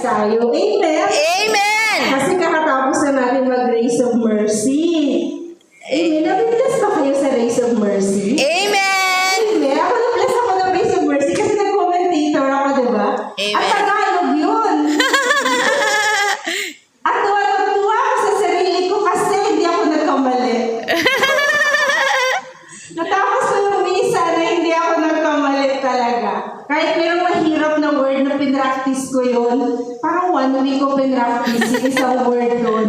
tayo. Amen? Amen! Kasi kakatapos na natin mag-Race of Mercy. Amen. Nabibless ba kayo sa Race of Mercy? Amen. Isang word doon.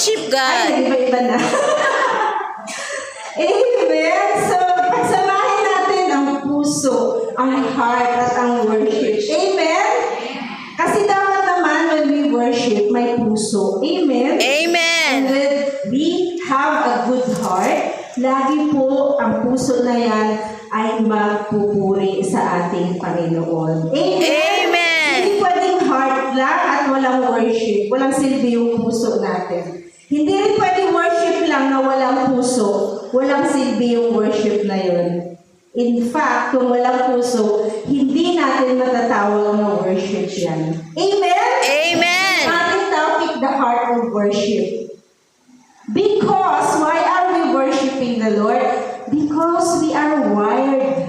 Worship God. Ay, iba-iba na. Amen. So, pagsamahin natin ang puso, ang heart, at ang worship. Amen? Kasi dapat naman when we worship, may puso. Amen? And Amen! when we have a good heart, lagi po ang puso na yan ay magpupuri sa ating Panginoon. Amen? Amen. Hindi pwedeng heart lang at walang worship. Walang silbi yung puso natin. Hindi rin pwedeng worship lang na walang puso. Walang silbi yung worship na yun. In fact, kung walang puso, hindi natin matatawag na worship yan. Amen? Amen! Ating topic, the heart of worship. Because, why are we worshiping the Lord? Because we are wired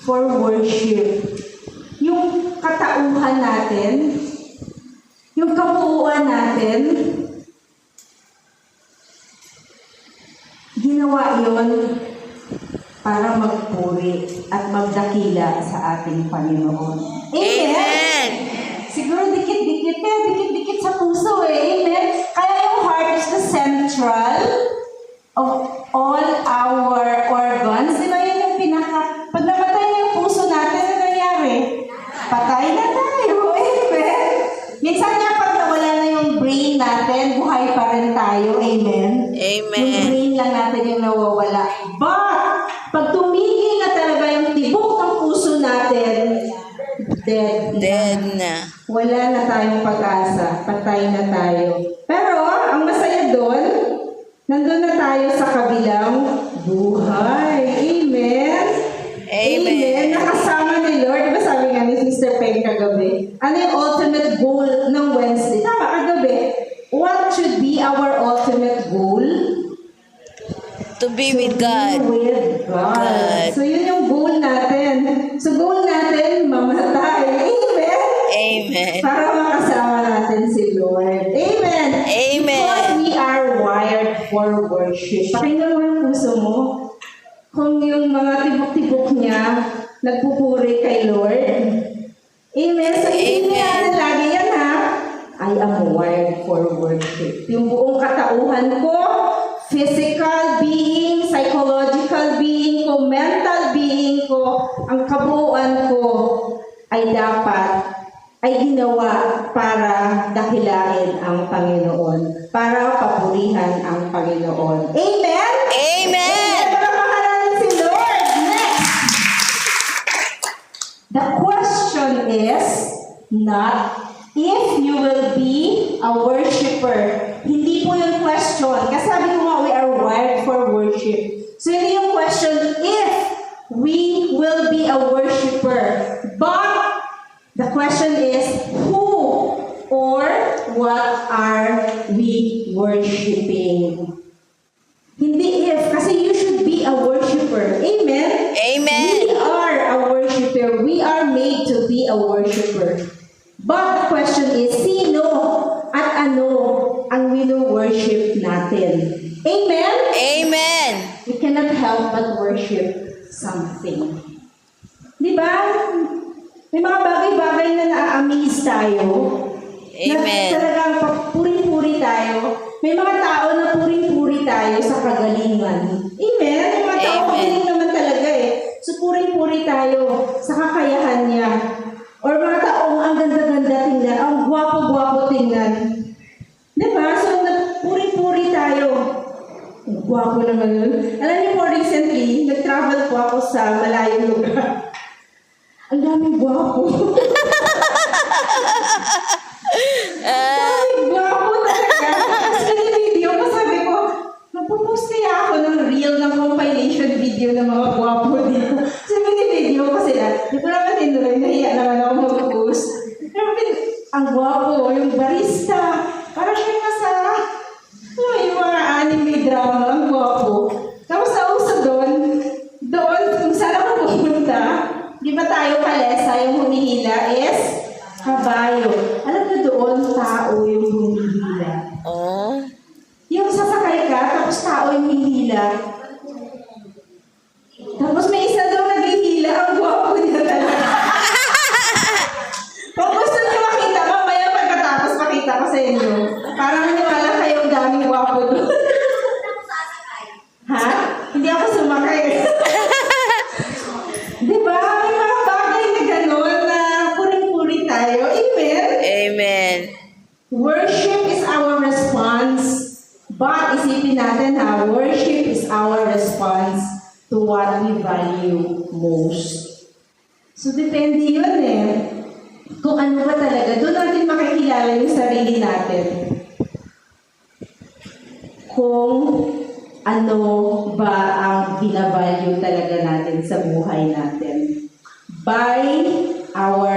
for worship. Yung katauhan natin, yung kabuuan natin, ginawa yon para magpuri at magdakila sa ating Panginoon. Amen! Siguro dikit-dikit, kaya dikit-dikit sa puso eh. Amen? Kaya yung heart is the central of all our organs. Di ba yun yung pinaka... Pag namatay na yung puso natin, ano nangyari? Patay na tayo. Amen? Minsan nga pag nawala na yung brain natin, buhay pa rin tayo. Amen? Yung Amen! brain lang natin yung nawawala. But, pag tumigil na talaga yung tibok ng puso natin, dead na. Dead na. Wala na tayong pag-asa. Patay na tayo. Pero, ang masaya doon, nandun na tayo sa kabilang buhay. Amen? Amen. Nakasama ni Lord. Diba sabi nga ni Sister Peg kagabi? Ano yung ultimate goal ng Wednesday? Tama, kagabi. What should be our ultimate goal? To be with God. With God. God. So, yun yung goal natin. So, goal natin, mamatay. Amen? Amen. Para makasama natin si Lord. Amen. Amen. Because we are wired for worship. Pakinggan mo yung puso mo. Kung yung mga tibok-tibok niya, nagpupuri kay Lord. Amen. So, Amen. natin lagi yan ha. I am wired for worship. Yung buong katauhan ko, physical being, psychological being ko, mental being ko, ang kabuuan ko ay dapat ay ginawa para dakilain ang Panginoon, para papurihan ang Panginoon. Amen? Amen! Mahalal si Lord. Next. The question is not if you will be a worshiper. Hindi po yung question. Kasi sabi ko nga, we are wired for worship. So hindi yung question if we will be a worshiper. But the question is who or what are we worshiping? Hindi if, kasi you should be a worshiper. Amen? Amen. We are a worshiper. We are made to be a worshiper. But the question is, sino ang wino-worship natin? Amen? Amen. We cannot help but worship something. Di ba? May mga bagay-bagay na na-amaze tayo. Amen. Na talagang puri-puri tayo. May mga tao na puri-puri tayo sa kagalingan. Amen? May mga tao Amen. magaling naman talaga eh. So puri-puri tayo sa kakayahan niya. Or mga taong ang ganda-ganda tingnan, ang gwapo-gwapo tingnan. Di ba? So na- puri-puri tayo. Ang Gwapo naman yun. Alam niyo po, recently, nag-travel po ako sa malayong lugar. Ang daming gwapo. Ang gwapo talaga. Tapos video ko, sabi ko, magpo-post kaya ako ng reel ng compilation video ng mga gwapo dito. So, video ko sila. Di ko naman tinuloy, nahiya naman ako mag-post. Pero ang gwapo, yung barista. Para siya nasa, ano, yung mga anime drama, ang gwapo. Tapos nauso doon, doon, kung saan ako pupunta, di ba yung humihila is kabayo. Alam niyo doon, tao yung humihila. oh. Yung sasakay ka, tapos tao yung hihila. Tapos may isa daw naghihila, ang gwapo niya talaga. Kung gusto niyo makita, mamaya pagkatapos makita ko sa inyo. Parang naniwala kayo ang daming gwapo doon. ha? Hindi ako sumakay. Di ba? May mga bagay na gano'n na puring-puri tayo. Amen? Amen. Worship is our response. But isipin natin ha, worship is our response to what we value most. So depende yun eh. Kung ano ba talaga, doon natin makikilala yung sarili natin. Kung ano ba ang binavalue talaga natin sa buhay natin. By our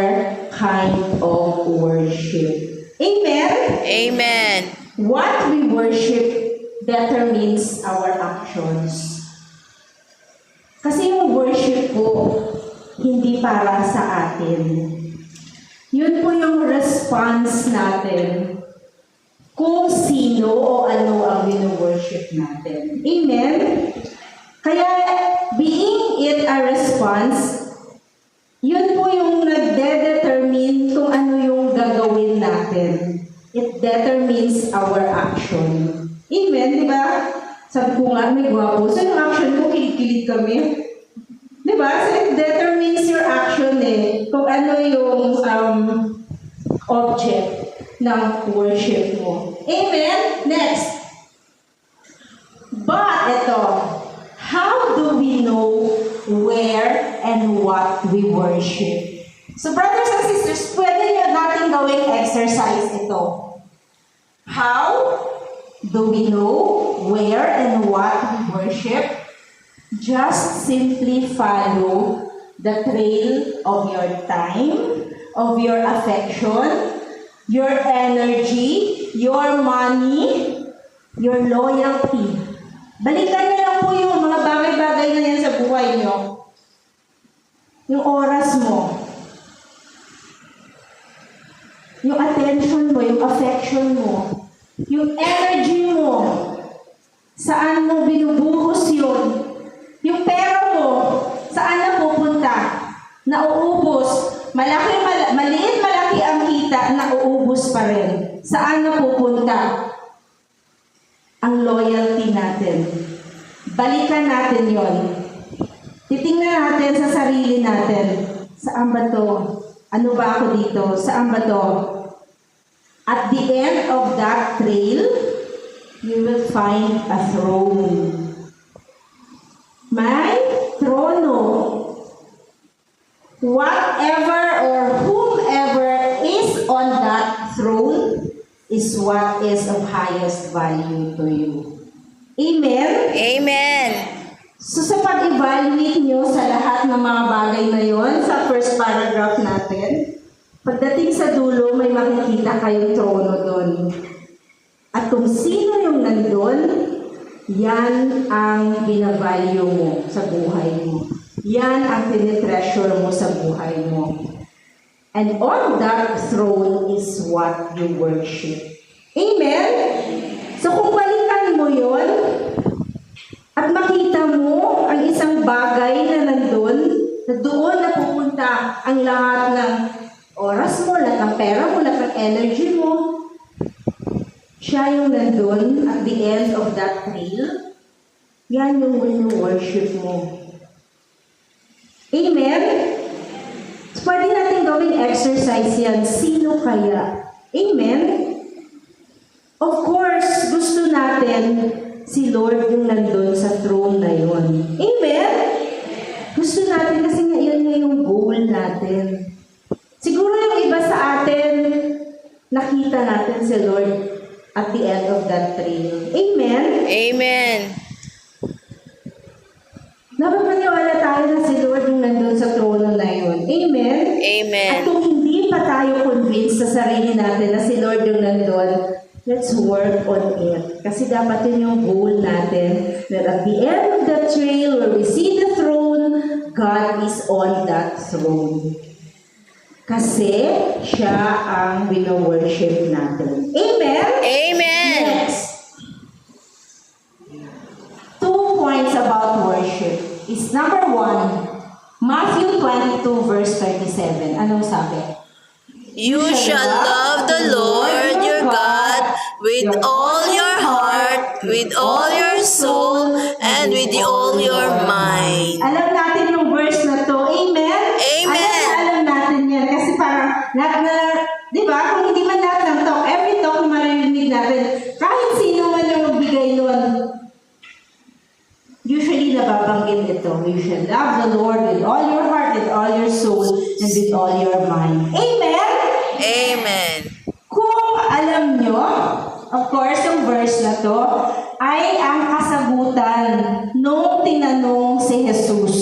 kind of worship. Amen? Amen. What we worship determines our actions. Kasi yung worship ko, hindi para sa atin. Yun po yung response natin kung sino o ano ang wino-worship natin. Amen? Kaya, being it a response, yun po yung nagde-determine kung ano gagawin natin. It determines our action. Amen, di ba? Sabi ko nga, may gwapo. So yung action ko, kilig-kilig kami. Di ba? So it determines your action eh. Kung ano yung um, object ng worship mo. Amen? Next. But ito, how do we know where and what we worship? So brothers and sisters, pwede natin gawing exercise ito. How do we know where and what we worship? Just simply follow the trail of your time, of your affection, your energy, your money, your loyalty. Balikan niyo lang po yung mga bagay-bagay na yan sa buhay niyo. Yung oras mo. Yung attention mo, yung affection mo. Yung energy mo. Saan mo binubuhos yun? Yung pera mo, saan na pupunta? Nauubos. Malaki, mal- maliit, malaki ang kita, nauubos pa rin. Saan na pupunta? Ang loyalty natin. Balikan natin yon. Titingnan natin sa sarili natin. Saan ba to? Ano ba ako dito? Saan ba to? At the end of that trail, you will find a throne. May trono. Whatever or whomever is on that throne is what is of highest value to you. Amen? Amen. So sa pag-evaluate nyo sa lahat ng mga bagay na yon sa first paragraph natin, pagdating sa dulo, may makikita kayong trono doon. At kung sino yung nandun, yan ang binavalue mo sa buhay mo. Yan ang tinitreasure mo sa buhay mo. And on that throne is what you worship. Amen? So kung balikan mo yon at makita mo ang isang bagay na nandun, na doon na pupunta ang lahat ng oras mo, lahat ng pera mo, lahat ng energy mo, siya yung nandun at the end of that trail, yan yung wino-worship mo. Amen? So, pwede natin gawing exercise yan. Sino kaya? Amen? Of course, gusto natin si Lord yung nandun sa throne na yun. Amen? Gusto natin kasi nga yun nga yung goal natin. Siguro yung iba sa atin, nakita natin si Lord at the end of that trail. Amen? Amen. Napapaniwala tayo na si Lord yung nandun sa trono na yun. Amen? At Amen. kung hindi pa tayo convinced sa sarili natin na si Lord yung nandun, let's work on it. Kasi dapat yun yung goal natin. That at the end of the trail where we see the God is on that throne. Kasi siya ang wino-worship natin. Amen? Amen. Next. Two points about worship is number one, Matthew 22 verse 37. Anong sabi? You shall love the Lord your God with all your heart, with all your soul, and with all your mind. Nababanggit ito. You shall love the Lord with all your heart, with all your soul, and with all your mind. Amen? Amen. Kung alam nyo, of course, yung verse na to, ay ang kasagutan nung tinanong si Jesus.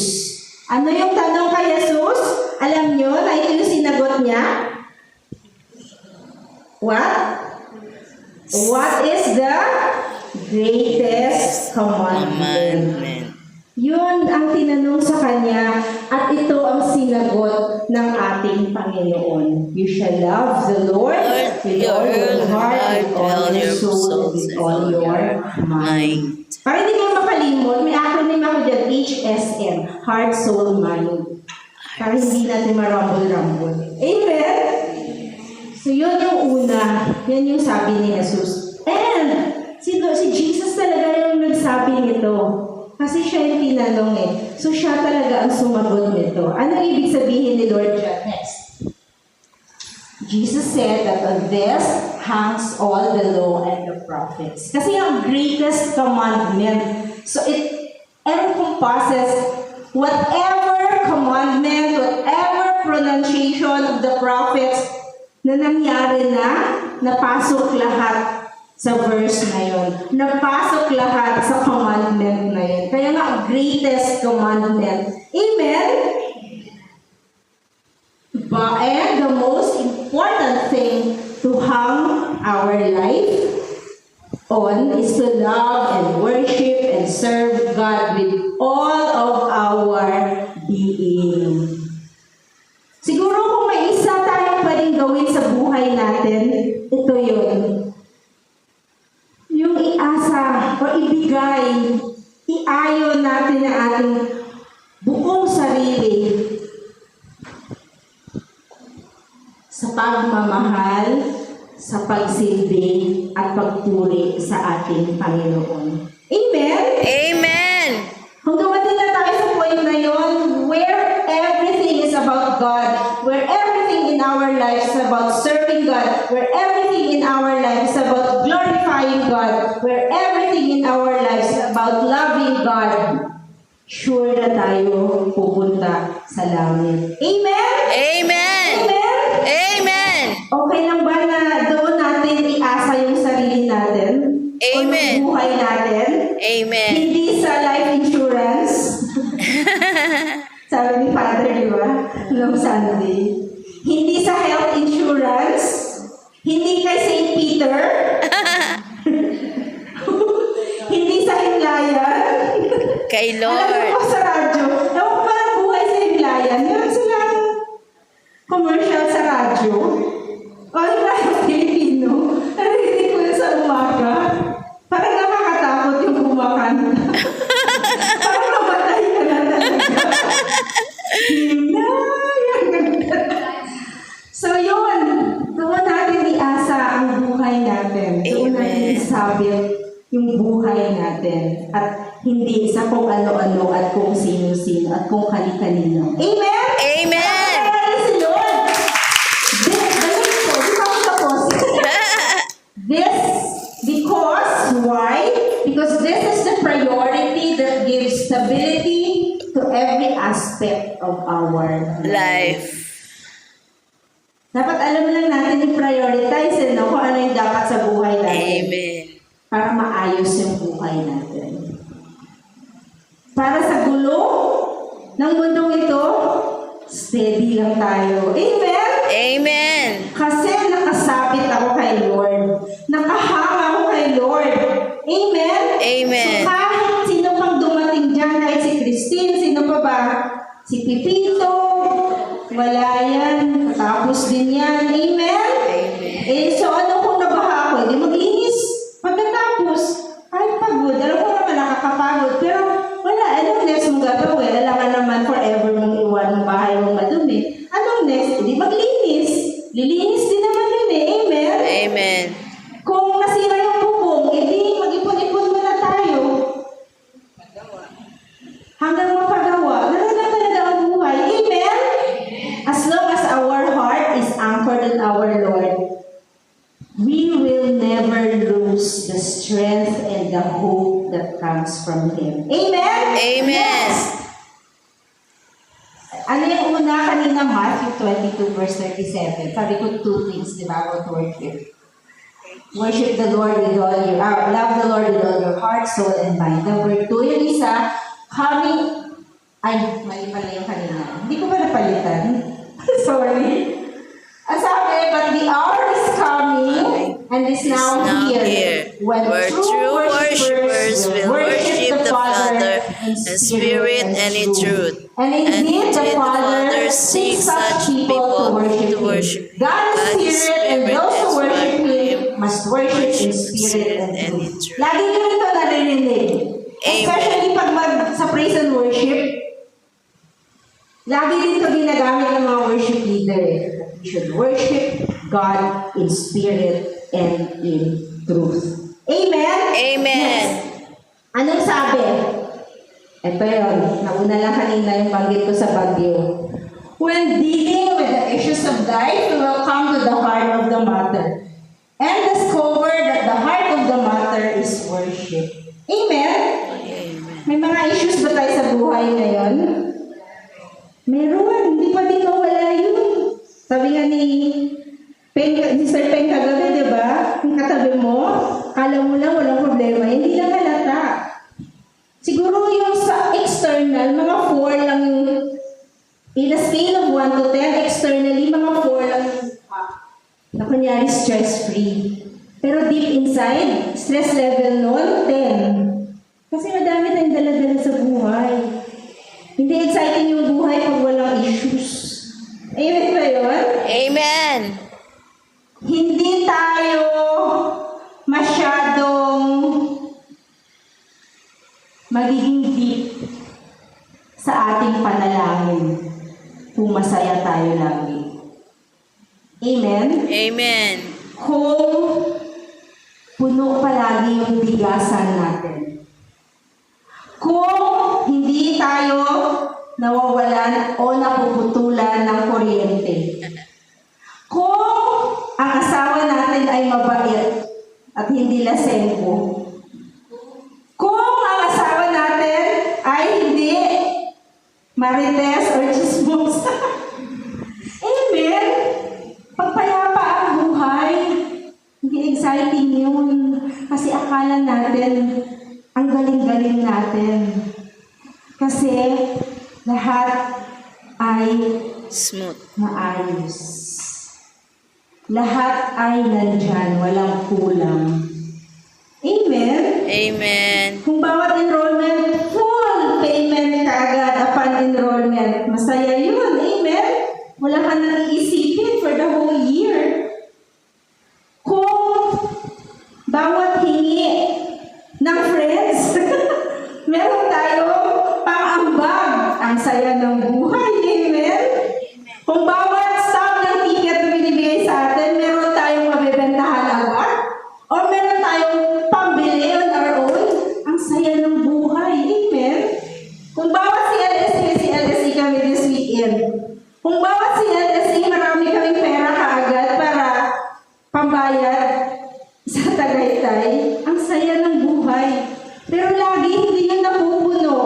Ano yung tanong kay Jesus? Alam nyo na ito yung sinagot niya? What? What is the greatest commandment? Commandment. Yun ang tinanong sa kanya at ito ang sinagot ng ating Panginoon. You shall love the Lord with all your heart, with all your soul, with all your mind. Para hindi mo makalimot, may acronym ako dyan, HSM, Heart, Soul, Mind. Para hindi natin marumble-rumble. Amen? So yun yung una, yan yung sabi ni Jesus. And si, si Jesus talaga yung nagsabi nito. Kasi siya yung tinanong eh. So siya talaga ang sumagot nito. Ano ibig sabihin ni Lord dyan? Next. Jesus said that on this hangs all the law and the prophets. Kasi ang greatest commandment. So it encompasses whatever commandment, whatever pronunciation of the prophets na nangyari na, napasok lahat sa verse na yon. Napasok lahat sa commandment na yun. Kaya nga, greatest commandment. Amen? But, and the most important thing to hang our life on is to love and worship and serve God with all of our being. Siguro kung may isa tayong pwedeng gawin sa buhay natin, ito yun. Yung iasa o ibigay, iayon natin ang ating buong sarili sa pagmamahal, sa pagsilbi at pagpuri sa ating Panginoon. Amen? Amen. Kung dumating na tayo sa point na yon, where everything is about God, where everything in our lives is about serving God, where everything in our lives is about glorifying God, where everything in our lives is about loving God, sure na tayo pupunta sa langit. Amen? Amen. Amen? Amen. Okay lang ba na doon natin iasa yung sarili natin? Amen. O buhay natin? Amen. Hindi sa life insurance. Sabi ni Father, di ba? Noong Sunday. Hindi sa health insurance. Hindi kay St. Peter. sa Himlayan. Kay Lord. Alam ko sa radyo. Ewan ko parang buhay sa Himlayan. Meron silang commercial sa radyo. O, oh, eh, no? kung ano yung dapat sa buhay natin Amen. para maayos yung buhay natin. Para sa gulo ng mundong ito, steady lang tayo. Amen? Amen. Kasi nakasabit ako kay Lord. Nakahanga ako kay Lord. Amen? Amen. So kahit sino pang dumating dyan, kahit si Christine, sino pa ba? Si Pipito, wala yan. Tapos din yan. Amen. Nakakapagod. Pero wala, anong next mong gagawin? Alam ka naman forever mong iwan ng bahay mong madumi. Anong next? Hindi maglinis. Lilinis din naman yun eh. Amen? Amen. Kung nasira yung bubong, edi mag-ipon-ipon muna tayo. Hanggang mapagawa. Ganun lang talaga ang buhay. Amen? As long as our heart is anchored in our Lord, we will never lose the strength and the hope comes from Him. Amen? Amen. Yes. Ano yung una kanina, Matthew 22 verse 37? Sabi ko two things, di ba, about worship. Worship the Lord with all your, ah, love the Lord with all your heart, soul, and mind. Number two, yung isa, coming, ay, mali pala yung kanina. Hindi ko pa napalitan. Sorry. Sabi, but the hour is coming, and is now, now here, here, when where true worshippers will worship the Father in spirit and in truth. And indeed, the Father seeks such people to worship Him. God is spirit, and those who worship Him must worship in spirit and in truth. Lagi nyo ito narinig. Especially pag mag, sa praise and worship, lagi din ito ginagamit ng mga worship leader. We should worship God in spirit and in truth. Amen? Amen. Yes. Anong sabi? Ito yun. Nauna lang kanina yung banggit ko sa Baguio. When dealing with the issues of life, we will come to the heart of the matter and discover that the heart of the matter is worship. Amen? Amen. May mga issues ba tayo sa buhay ngayon? Meron. Hindi pa din mawala yun. Sabi nga ni Peng, ni Sir Peng kagabi, di ba? Yung katabi mo, kala mo lang walang problema. Hindi lang halata. Siguro yung sa external, mga 4 lang yung in a scale of 1 to 10, externally, mga 4 lang yung ah, na kunyari stress-free. Pero deep inside, stress level nun, 10. Kasi madami tayong dala-dala sa buhay. Hindi exciting yung buhay pag walang issues. Amen ba yun? Amen. Hindi tayo masyadong magiging deep sa ating panalangin kung masaya tayo lagi. Amen? Amen. Kung puno palagi yung bigasan natin. Kung hindi tayo nawawalan o napuputulan ng kuryente. Kung ang asawa natin ay mabait at hindi lasengko. Kung ang asawa natin ay hindi marites or chismosa. Pagpayapa ang buhay, hindi exciting yun. Kasi akala natin, ang galing-galing natin. Kasi lahat ay Smooth. maayos. Lahat ay nandyan, walang kulang. Amen? Amen. Kung bawat enrollment, full payment ka agad upon enrollment. Ang saya ng buhay. Amen? Kung bawat stop ng ticket na binibigay sa atin, meron tayong mabibentahan agad. O meron tayong pambayad sa Tagaytay, ang saya ng buhay. Pero lagi hindi yun napupuno.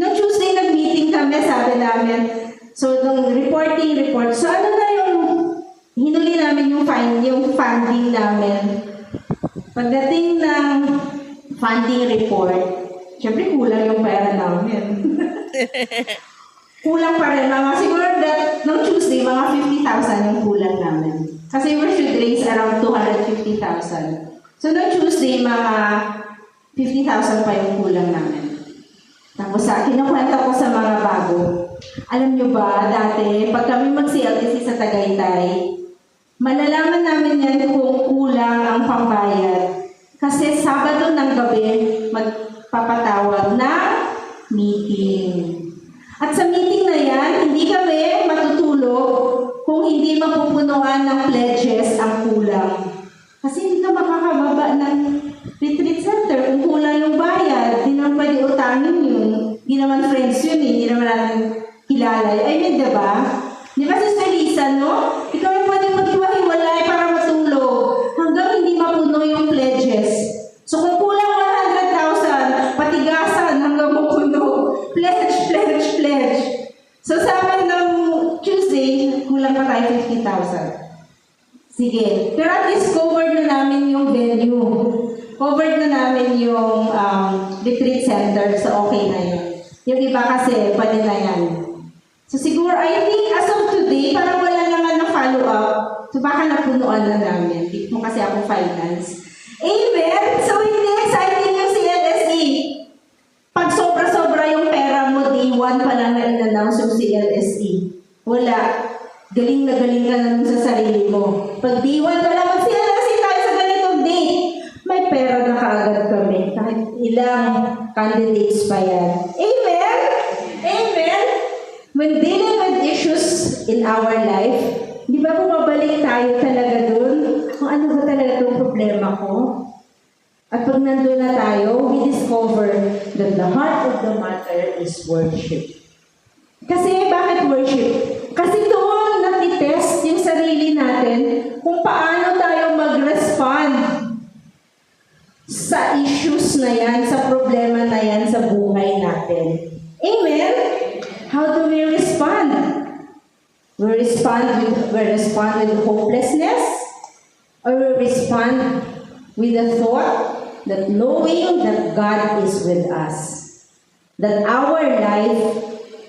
Noong Tuesday nag-meeting kami, sabi namin, so nung reporting report, so ano na yung hinuli namin yung, find, yung funding namin. Pagdating ng funding report, syempre kulang yung pera namin. kulang pa rin, mga siguro that, nung Tuesday, mga 50,000 yung kulang namin. Kasi we should raise around 250,000. So nung Tuesday, mga 50,000 pa yung kulang namin. Tapos sa kinukwento ko sa mga bago, alam nyo ba, dati, pag kami mag-CLTC sa Tagaytay, malalaman namin yan kung kulang ang pambayad. Kasi Sabado ng gabi, magpapatawag na meeting. At sa meeting na yan, hindi kami matutulog kung hindi mapupunuan ng pledges ang kulang. Kasi hindi ka makakababa ng retreat center kung kulang yung bayad. Hindi naman pwede utangin yun. Hindi naman friends yun eh. Hindi naman natin kilala. I mean, di ba? Di ba Sister Lisa, no? Ikaw ay pwede maghiwa-hiwalay para matulog hanggang hindi mapuno yung pledges. So kung kulang 100,000, patigasan hanggang mapuno. Pledge, pledge, pledge. So sa amin ng Tuesday, kulang pa tayo 50,000. Sige. Pero at least covered na namin yung venue. Covered na namin yung um, retreat center. So okay na yun. Yung iba kasi, pwede na yan. So siguro, I think as of today, parang wala naman na follow-up. So baka napunuan na namin. Di mo kasi ako finance. Amen! So hindi exciting yung CLSE. Pag sobra-sobra yung pera mo, day one pa lang na in-announce yung CLSE. Wala. Galing na galing ka na sa sarili mo. Pag day one pa lang, mag-CLSE tayo sa ganitong date. May pera na kaagad kami. Kahit ilang candidates pa yan. Amen? Amen? When dealing with issues in our life, di ba bumabalik tayo talaga dun? Kung ano ba talaga itong problema ko? At pag nandun na tayo, we discover that the heart of the matter is worship. Kasi bakit worship? Kasi doon natitest yung sarili natin kung paano tayo mag-respond sa issues na yan, sa problema na yan sa buhay natin. Amen? How do we respond? We respond with, we respond with hopelessness? Or we respond with the thought that knowing that God is with us, that our life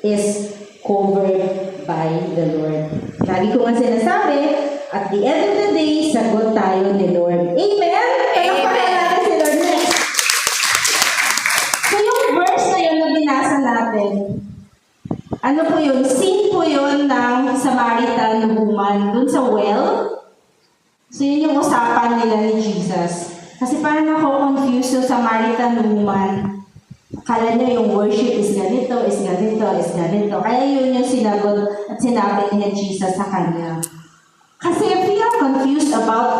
is covered by the Lord. Lagi ko nga sinasabi, at the end of the day, sagot tayo ni Lord. Amen? Palakpakan natin si Lord next. So yung verse na yun na binasa natin, ano po yun? Scene po yun ng Samaritan woman dun sa well. So yun yung usapan nila ni Jesus. Kasi parang ako-confuse yung Samaritan woman. Akala niya yung worship is ganito, is ganito, is ganito. Kaya yun yung sinagot at sinabi ni Jesus sa kanya. Kasi if we are confused about